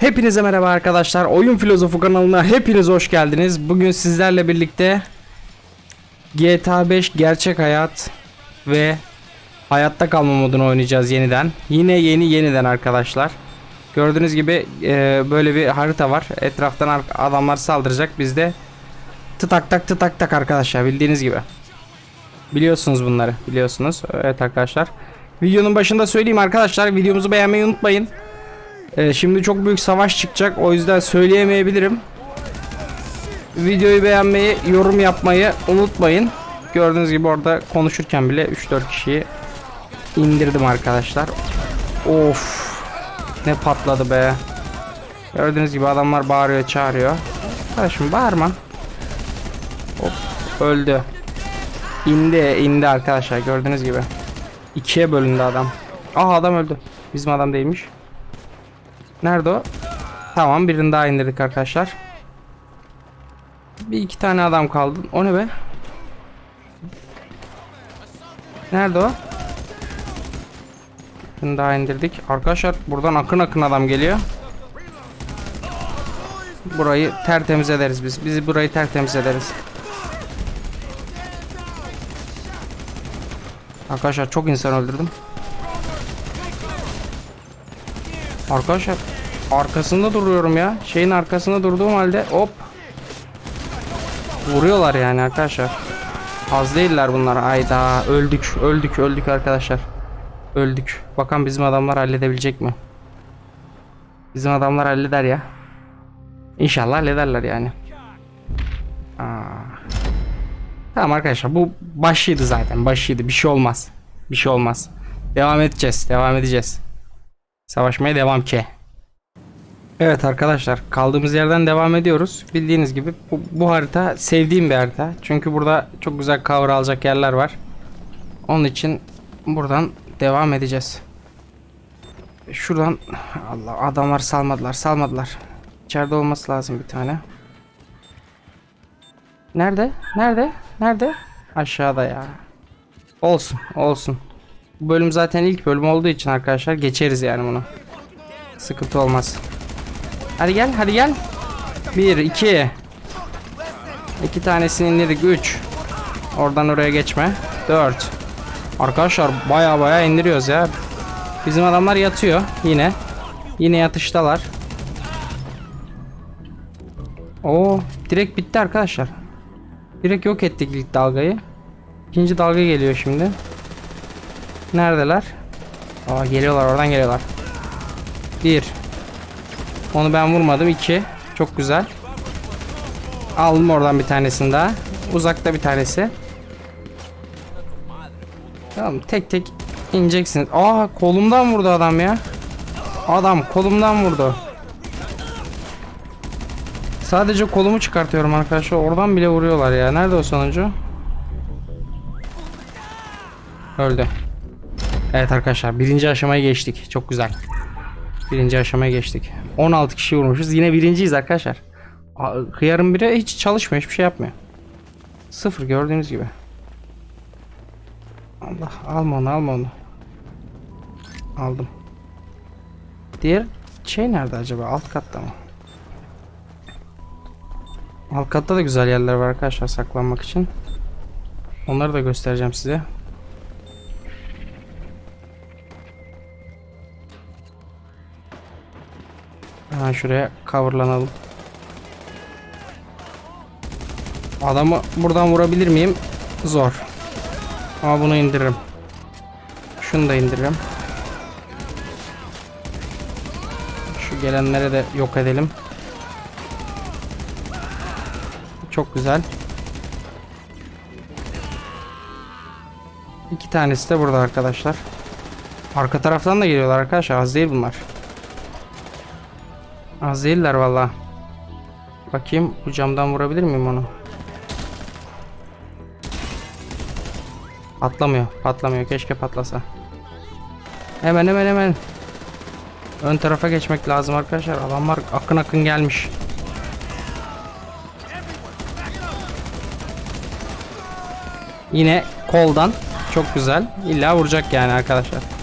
Hepinize merhaba arkadaşlar. Oyun Filozofu kanalına hepiniz hoş geldiniz. Bugün sizlerle birlikte GTA 5 gerçek hayat ve hayatta kalma modunu oynayacağız yeniden. Yine yeni yeniden arkadaşlar. Gördüğünüz gibi e, böyle bir harita var. Etraftan ar- adamlar saldıracak. Biz de tıtak tak tıtak tak arkadaşlar bildiğiniz gibi. Biliyorsunuz bunları. Biliyorsunuz. Evet arkadaşlar. Videonun başında söyleyeyim arkadaşlar. Videomuzu beğenmeyi unutmayın. Ee, şimdi çok büyük savaş çıkacak. O yüzden söyleyemeyebilirim. Videoyu beğenmeyi, yorum yapmayı unutmayın. Gördüğünüz gibi orada konuşurken bile 3-4 kişiyi indirdim arkadaşlar. Of. Ne patladı be. Gördüğünüz gibi adamlar bağırıyor, çağırıyor. Kardeşim bağırma. Hop öldü. İndi, indi arkadaşlar gördüğünüz gibi. İkiye bölündü adam. Aa adam öldü. Bizim adam değilmiş. Nerede o? Tamam birini daha indirdik arkadaşlar. Bir iki tane adam kaldı. O ne be? Nerede o? Birini daha indirdik. Arkadaşlar buradan akın akın adam geliyor. Burayı tertemiz ederiz biz. Bizi burayı tertemiz ederiz. Arkadaşlar çok insan öldürdüm. Arkadaşlar arkasında duruyorum ya. Şeyin arkasında durduğum halde hop. Vuruyorlar yani arkadaşlar. Az değiller bunlar. Ayda öldük öldük öldük arkadaşlar. Öldük. Bakalım bizim adamlar halledebilecek mi? Bizim adamlar halleder ya. İnşallah hallederler yani. Aa. Tamam arkadaşlar bu başıydı zaten başıydı bir şey olmaz. Bir şey olmaz. Devam edeceğiz devam edeceğiz. Savaşmaya devam ki. Evet arkadaşlar kaldığımız yerden devam ediyoruz. Bildiğiniz gibi bu, bu harita sevdiğim bir harita. Çünkü burada çok güzel cover alacak yerler var. Onun için buradan devam edeceğiz. Şuradan Allah adamlar salmadılar salmadılar. İçeride olması lazım bir tane. Nerede? Nerede? Nerede? Aşağıda ya. Olsun olsun. Bu bölüm zaten ilk bölüm olduğu için arkadaşlar geçeriz yani bunu. Sıkıntı olmaz. Hadi gel hadi gel. Bir iki. İki tanesini indirdik. Üç. Oradan oraya geçme. Dört. Arkadaşlar baya baya indiriyoruz ya. Bizim adamlar yatıyor yine. Yine yatıştalar. Oo, direkt bitti arkadaşlar. Direkt yok ettik ilk dalgayı. İkinci dalga geliyor şimdi. Neredeler? Aa geliyorlar oradan geliyorlar. Bir. Onu ben vurmadım. iki. Çok güzel. Aldım oradan bir tanesini daha. Uzakta bir tanesi. Tamam tek tek ineceksiniz. Aa kolumdan vurdu adam ya. Adam kolumdan vurdu. Sadece kolumu çıkartıyorum arkadaşlar. Oradan bile vuruyorlar ya. Nerede o sonuncu? Öldü. Evet arkadaşlar birinci aşamaya geçtik. Çok güzel. Birinci aşamaya geçtik. 16 kişi vurmuşuz. Yine birinciyiz arkadaşlar. Hıyarın biri hiç çalışmıyor. Hiçbir şey yapmıyor. Sıfır gördüğünüz gibi. Allah alma onu alma onu. Aldım. Diğer şey nerede acaba? Alt katta mı? Alt katta da güzel yerler var arkadaşlar saklanmak için. Onları da göstereceğim size. Hemen şuraya coverlanalım. Adamı buradan vurabilir miyim? Zor. Ama bunu indiririm. Şunu da indiririm. Şu gelenleri de yok edelim. Çok güzel. İki tanesi de burada arkadaşlar. Arka taraftan da geliyorlar arkadaşlar. Az değil bunlar. Az değiller valla. Bakayım bu camdan vurabilir miyim onu? Patlamıyor. Patlamıyor. Keşke patlasa. Hemen hemen hemen. Ön tarafa geçmek lazım arkadaşlar. Adamlar akın akın gelmiş. Yine koldan. Çok güzel. İlla vuracak yani arkadaşlar.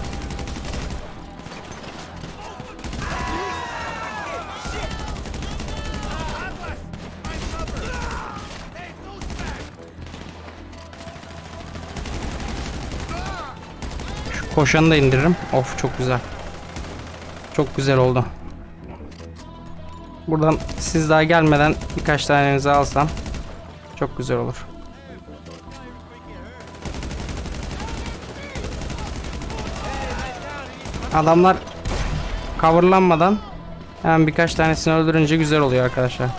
Koşanı da indiririm. Of çok güzel. Çok güzel oldu. Buradan siz daha gelmeden birkaç tanenizi alsam çok güzel olur. Adamlar coverlanmadan hemen birkaç tanesini öldürünce güzel oluyor arkadaşlar.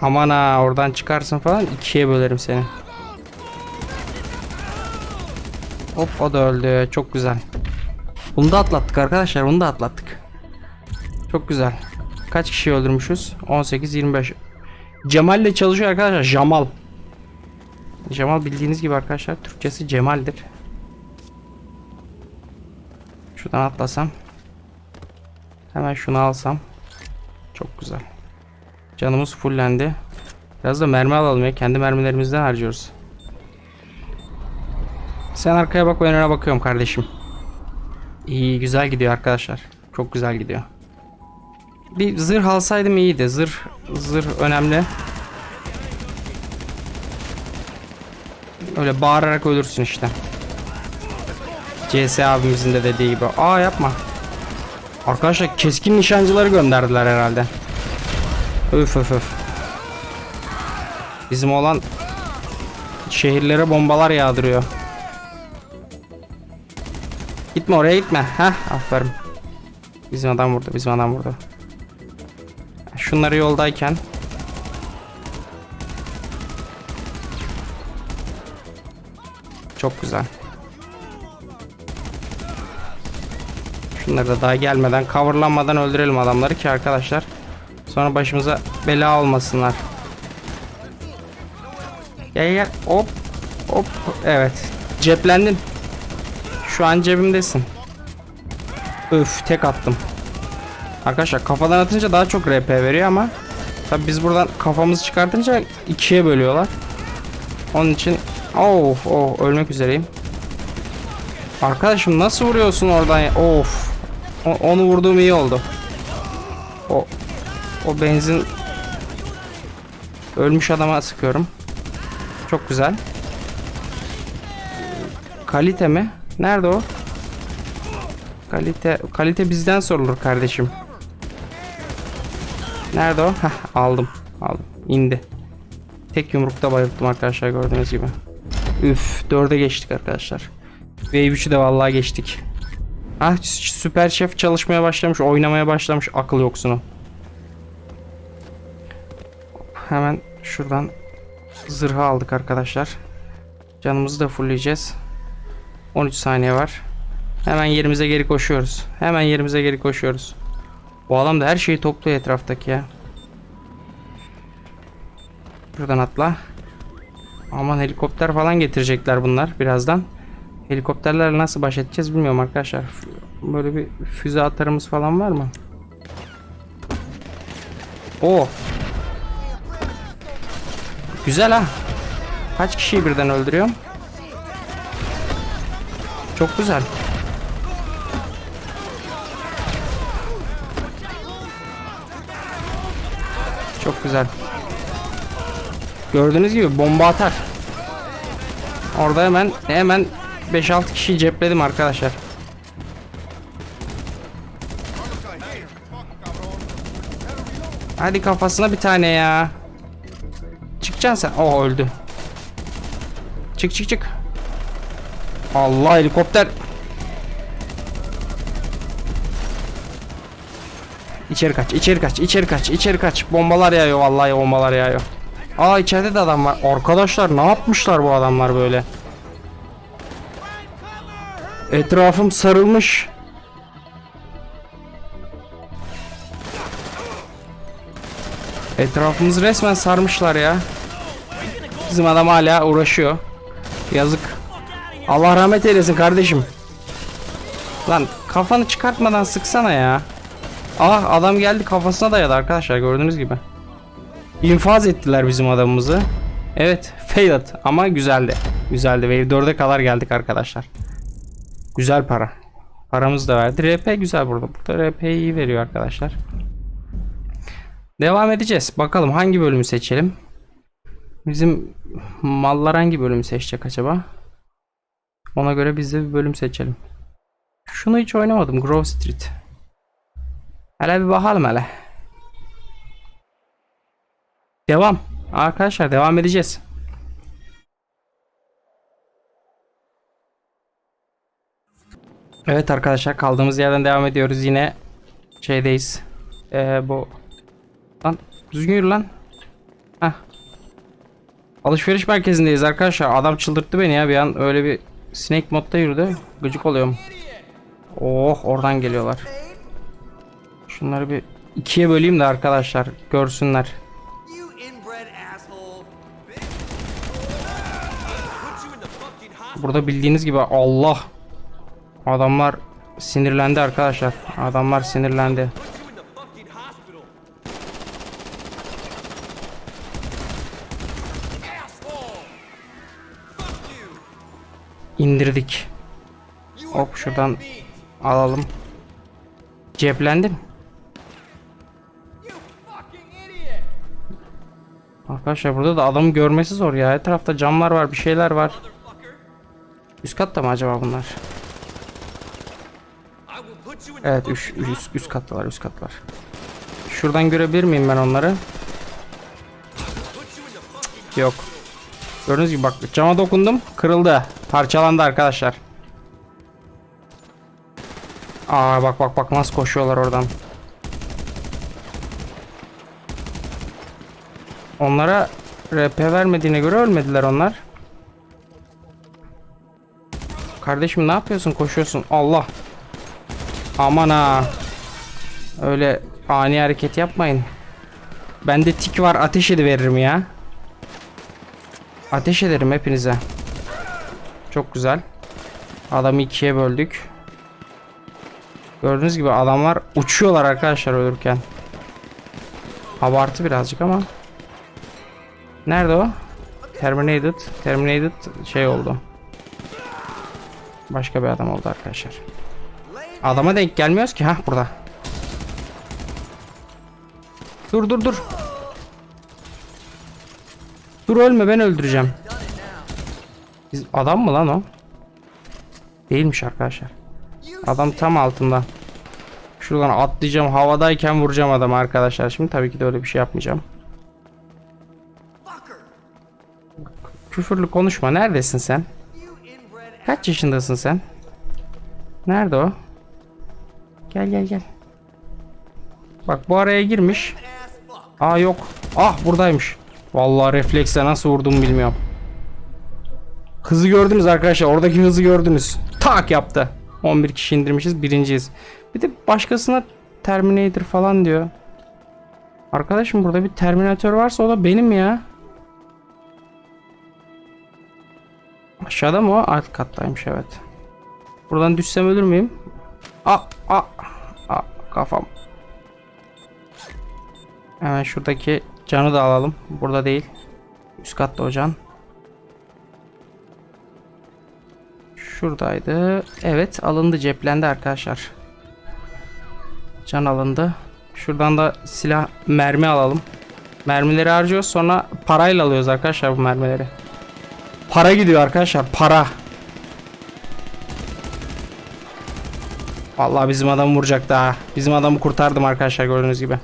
Aman ha oradan çıkarsın falan ikiye bölerim seni. Hop o da öldü. Çok güzel. Bunu da atlattık arkadaşlar. Bunu da atlattık. Çok güzel. Kaç kişi öldürmüşüz? 18 25. Cemal ile çalışıyor arkadaşlar. Jamal. Cemal bildiğiniz gibi arkadaşlar Türkçesi Cemal'dir. Şuradan atlasam. Hemen şunu alsam. Çok güzel. Canımız fullendi. Biraz da mermi alalım ya. Kendi mermilerimizden harcıyoruz. Sen arkaya bak ben öne bakıyorum kardeşim. İyi güzel gidiyor arkadaşlar. Çok güzel gidiyor. Bir zırh alsaydım iyiydi. Zırh zırh önemli. Öyle bağırarak ölürsün işte. CS abimizin de dediği gibi. Aa yapma. Arkadaşlar keskin nişancıları gönderdiler herhalde. Öf öf öf. Bizim olan şehirlere bombalar yağdırıyor. Gitme oraya gitme. Heh aferin. Bizim adam burada bizim adam burada. Şunları yoldayken Çok güzel. Şunları da daha gelmeden coverlanmadan öldürelim adamları ki arkadaşlar. Sonra başımıza bela olmasınlar. Gel gel hop hop evet ceplendin. Şu an cebimdesin. Öf tek attım. Arkadaşlar kafadan atınca daha çok RP veriyor ama tabi biz buradan kafamızı çıkartınca ikiye bölüyorlar. Onun için of oh ölmek üzereyim. Arkadaşım nasıl vuruyorsun oradan ya? Of. O- onu vurduğum iyi oldu. O o benzin ölmüş adama sıkıyorum. Çok güzel. Kalite mi? Nerede o? Kalite kalite bizden sorulur kardeşim. Nerede o? Heh, aldım. Aldım. İndi. Tek yumrukta bayılttım arkadaşlar gördüğünüz gibi. Üf, dörde geçtik arkadaşlar. Wave 3'ü de vallahi geçtik. Ah süper şef çalışmaya başlamış, oynamaya başlamış akıl yoksunu. Hemen şuradan zırhı aldık arkadaşlar. Canımızı da fullleyeceğiz. 13 saniye var. Hemen yerimize geri koşuyoruz. Hemen yerimize geri koşuyoruz. Bu adam da her şeyi topluyor etraftaki ya. Buradan atla. Aman helikopter falan getirecekler bunlar birazdan. Helikopterlerle nasıl baş edeceğiz bilmiyorum arkadaşlar. Böyle bir füze atarımız falan var mı? Oo. Güzel ha. Kaç kişiyi birden öldürüyorum? Çok güzel. Çok güzel. Gördüğünüz gibi bomba atar. Orada hemen hemen 5-6 kişiyi cepledim arkadaşlar. Hadi kafasına bir tane ya. Çıkacaksın sen. Oh öldü. Çık çık çık. Allah helikopter. İçeri kaç, içeri kaç, içeri kaç, içeri kaç. Bombalar yağıyor vallahi bombalar yağıyor. Aa içeride de adam var. Arkadaşlar ne yapmışlar bu adamlar böyle? Etrafım sarılmış. Etrafımızı resmen sarmışlar ya. Bizim adam hala uğraşıyor. Yazık. Allah rahmet eylesin kardeşim. Lan kafanı çıkartmadan sıksana ya. Ah adam geldi kafasına dayadı arkadaşlar gördüğünüz gibi. İnfaz ettiler bizim adamımızı. Evet failed ama güzeldi. Güzeldi Wave 4'e kadar geldik arkadaşlar. Güzel para. Paramız da verdi. RP güzel burada. Burada RP iyi veriyor arkadaşlar. Devam edeceğiz. Bakalım hangi bölümü seçelim. Bizim mallar hangi bölümü seçecek acaba? Ona göre biz de bir bölüm seçelim. Şunu hiç oynamadım. Grove Street. Hele bir bakalım hele. Devam. Arkadaşlar devam edeceğiz. Evet arkadaşlar kaldığımız yerden devam ediyoruz. Yine şeydeyiz. Ee, bu lan düzgün yürü lan. Heh. Alışveriş merkezindeyiz arkadaşlar. Adam çıldırttı beni ya bir an öyle bir snake modda yürüdü. Gıcık oluyorum. Oh oradan geliyorlar. Şunları bir ikiye böleyim de arkadaşlar görsünler. Burada bildiğiniz gibi Allah adamlar sinirlendi arkadaşlar. Adamlar sinirlendi. İndirdik. Hop, şuradan. Alalım. İdiot. Arkadaşlar burada da adamı görmesi zor ya. Etrafta camlar var, bir şeyler var. Üst katta mı acaba bunlar? Evet, üst, üst, üst kattalar, üst kattalar. Şuradan görebilir miyim ben onları? Yok. Gördüğünüz gibi bak cama dokundum, kırıldı. Parçalandı arkadaşlar. Aa bak bak bak nasıl koşuyorlar oradan. Onlara RP vermediğine göre ölmediler onlar. Kardeşim ne yapıyorsun? Koşuyorsun. Allah. Aman ha. Öyle ani hareket yapmayın. Bende tik var ateş ediveririm ya. Ateş ederim hepinize. Çok güzel. Adamı ikiye böldük. Gördüğünüz gibi adamlar uçuyorlar arkadaşlar ölürken. Abartı birazcık ama. Nerede o? Terminated. Terminated şey oldu. Başka bir adam oldu arkadaşlar. Adama denk gelmiyoruz ki. ha burada. Dur dur dur. Dur ölme ben öldüreceğim. Biz adam mı lan o? Değilmiş arkadaşlar. Adam tam altında. Şuradan atlayacağım. Havadayken vuracağım adamı arkadaşlar. Şimdi tabii ki de öyle bir şey yapmayacağım. Küfürlü konuşma. Neredesin sen? Kaç yaşındasın sen? Nerede o? Gel gel gel. Bak bu araya girmiş. Aa yok. Ah buradaymış. Vallahi refleksle nasıl vurdum bilmiyorum. Hızı gördünüz arkadaşlar. Oradaki hızı gördünüz. Tak yaptı. 11 kişi indirmişiz. Birinciyiz. Bir de başkasına Terminator falan diyor. Arkadaşım burada bir Terminator varsa o da benim ya. Aşağıda mı o? Alt kattaymış evet. Buradan düşsem ölür müyüm? Aa, aa, aa, kafam. Hemen şuradaki canı da alalım. Burada değil. Üst katta o can. Şuradaydı. Evet alındı ceplendi arkadaşlar. Can alındı. Şuradan da silah mermi alalım. Mermileri harcıyoruz sonra parayla alıyoruz arkadaşlar bu mermileri. Para gidiyor arkadaşlar para. Vallahi bizim adam vuracak daha. Bizim adamı kurtardım arkadaşlar gördüğünüz gibi.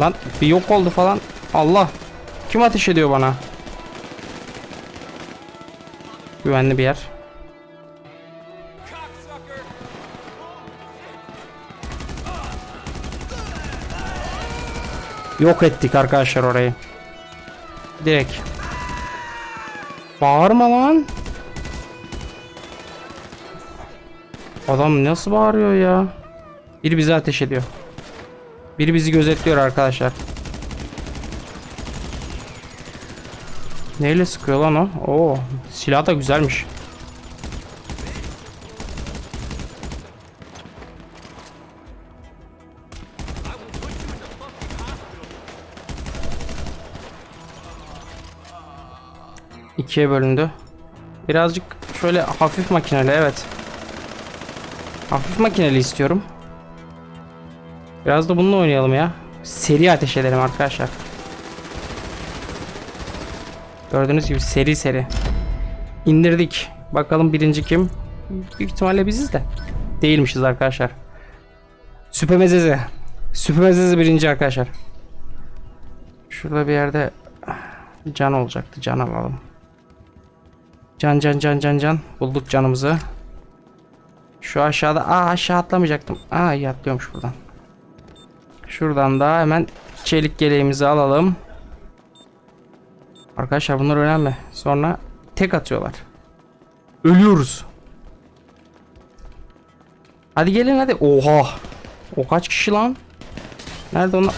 Lan bir yok oldu falan. Allah. Kim ateş ediyor bana? Güvenli bir yer. Yok ettik arkadaşlar orayı. Direkt. Bağırma lan. Adam nasıl bağırıyor ya? Biri bizi ateş ediyor. Biri bizi gözetliyor arkadaşlar. Neyle sıkıyor lan o? Oo, silah da güzelmiş. İkiye bölündü. Birazcık şöyle hafif makineli evet. Hafif makineli istiyorum. Biraz da bununla oynayalım ya. Seri ateş edelim arkadaşlar. Gördüğünüz gibi seri seri. İndirdik. Bakalım birinci kim? Büyük ihtimalle biziz de. Değilmişiz arkadaşlar. Süpemezeze. Süpemezeze birinci arkadaşlar. Şurada bir yerde can olacaktı. Can alalım. Can can can can can. Bulduk canımızı. Şu aşağıda. Aa aşağı atlamayacaktım. Aa iyi atlıyormuş buradan. Şuradan da hemen çelik yeleğimizi alalım. Arkadaşlar bunlar önemli. Sonra tek atıyorlar. Ölüyoruz. Hadi gelin hadi. Oha. O kaç kişi lan? Nerede onlar?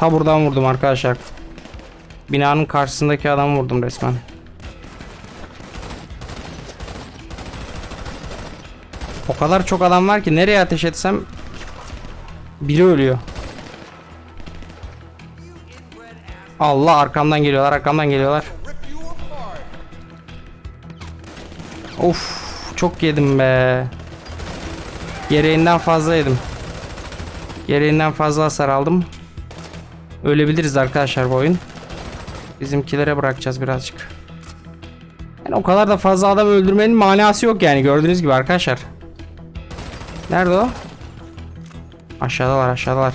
Ta buradan vurdum arkadaşlar. Binanın karşısındaki adamı vurdum resmen. O kadar çok adam var ki nereye ateş etsem biri ölüyor. Allah arkamdan geliyorlar arkamdan geliyorlar. Of çok yedim be. Gereğinden fazla yedim. Gereğinden fazla hasar aldım. Ölebiliriz arkadaşlar bu oyun. Bizimkilere bırakacağız birazcık. Yani o kadar da fazla adam öldürmenin manası yok yani gördüğünüz gibi arkadaşlar. Nerede o? Aşağıdalar aşağıdalar.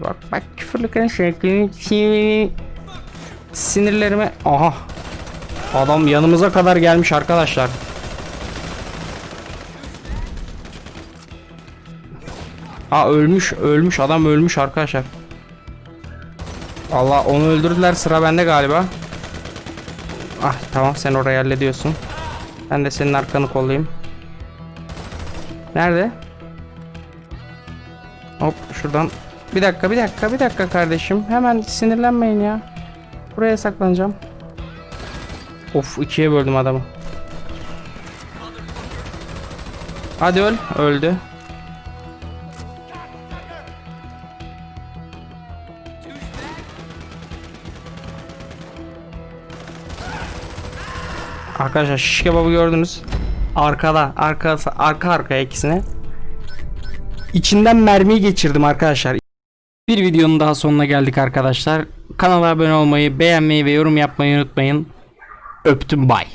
Bak bak küfürlüklerin şeklini sinirlerime aha Adam yanımıza kadar gelmiş arkadaşlar. Aa ölmüş, ölmüş adam ölmüş arkadaşlar. Allah onu öldürdüler sıra bende galiba. Ah tamam sen orayı hallediyorsun. Ben de senin arkanı kollayayım. Nerede? Hop şuradan. Bir dakika bir dakika bir dakika kardeşim. Hemen sinirlenmeyin ya. Buraya saklanacağım. Of ikiye böldüm adamı. Hadi öl. Öldü. Arkadaşlar şiş kebabı gördünüz. Arkada, arkası, arka arkaya ikisine. İçinden mermiyi geçirdim arkadaşlar. Bir videonun daha sonuna geldik arkadaşlar. Kanala abone olmayı, beğenmeyi ve yorum yapmayı unutmayın. Öptüm bay.